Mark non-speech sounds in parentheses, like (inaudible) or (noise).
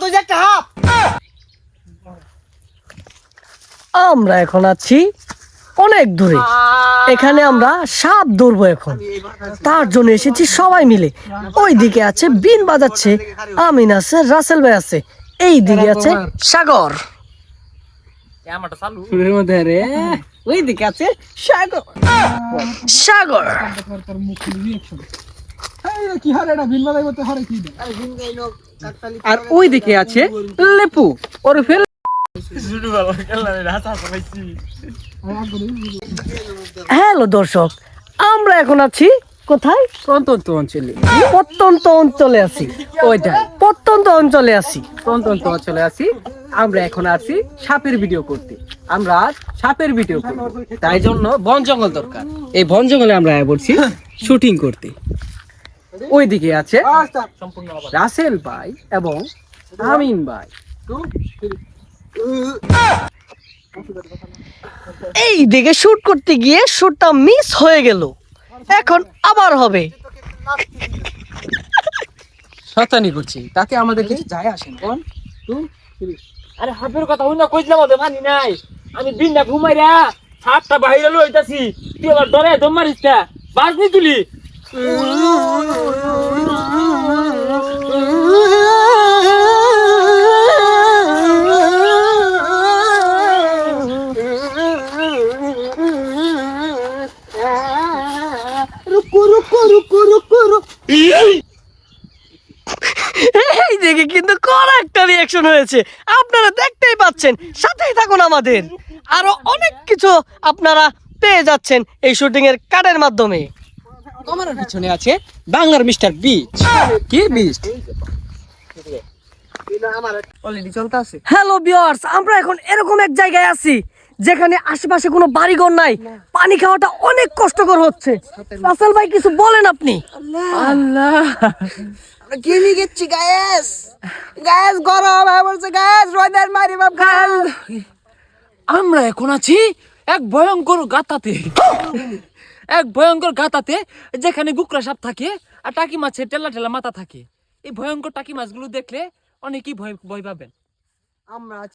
তুই যে একটা হাফ আমরা এখন আছি অনেক দূরে। এখানে আমরা সাপ ধরবো এখন। তার জন্য এসেছি সবাই মিলে। ওই দিকে আছে বিন বাজাচ্ছে আমিন আছে রাসেল ভাই আছে। এই দিকে আছে সাগর। ওই দিকে আছে সাগর। সাগর। কি হারে এটা? বিন বাজাই করতে হারে কি আর ওই দিকে আছে লেপু। ওরফে হ্যালো দর্শক আমরা এখন আছি কোথায়? প্রত্যন্ত অঞ্চলে। প্রত্যন্ত অঞ্চলে আছি। ওইটা প্রত্যন্ত অঞ্চলে আছি। প্রত্যন্ত অঞ্চলে আছি। আমরা এখন আছি সাপের ভিডিও করতে। আমরা আজ সাপের ভিডিও করব। তাই জন্য বন জঙ্গল দরকার। এই বন জঙ্গলে আমরা পড়ছি শুটিং করতে। ওই দিকে আছে রাসেল ভাই এবং আমিন ভাই। এই দিকে শুট করতে গিয়ে শুটটা মিস হয়ে গেল। এখন আবার হবে। শতানি করছি। তাতে আমাদের কিছু যায় আসেন কোন আরে হাফের কথা হই না কইছিলাম ওদের পানি নাই। আমি দিনটা ঘুমাই রা সাতটা বাইরে লইতাছি। তুই আবার ডরে দম মারিস তা বাস তুলি। এই দিকে কিন্তু কড়া একটা রিয়াকশন হয়েছে। আপনারা দেখতেই পাচ্ছেন সাথেই থাকুন আমাদের। আরও অনেক কিছু আপনারা পেয়ে যাচ্ছেন এই শুটিং এর কার্ডের মাধ্যমে। আমার পিছনে আছে বাংলার মিস্টার বিচ কি বিচ চলতে হ্যালো ভিউয়ার্স আমরা এখন এরকম এক জায়গায় আছি যেখানে আশেপাশে কোনো বাড়িঘর নাই। পানি খাওয়াটা অনেক কষ্টকর হচ্ছে। রাসেল ভাই কিছু বলেন আপনি? আল্লাহ। কিনি গেছি গ্যাস গ্যাস গরম হয়ে বলছে গ্যাস রোদের মারি বাপ আমরা এখন আছি এক ভয়ঙ্কর গাতাতে। (laughs) এক ভয়ঙ্কর গাতাতে যেখানে গুকরা সাপ থাকে আর টাকি মাছের টেলা টেলা মাথা থাকে। এই ভয়ঙ্কর টাকি মাছগুলো দেখলে অনেকেই ভয় ভয় পাবেন। আমরা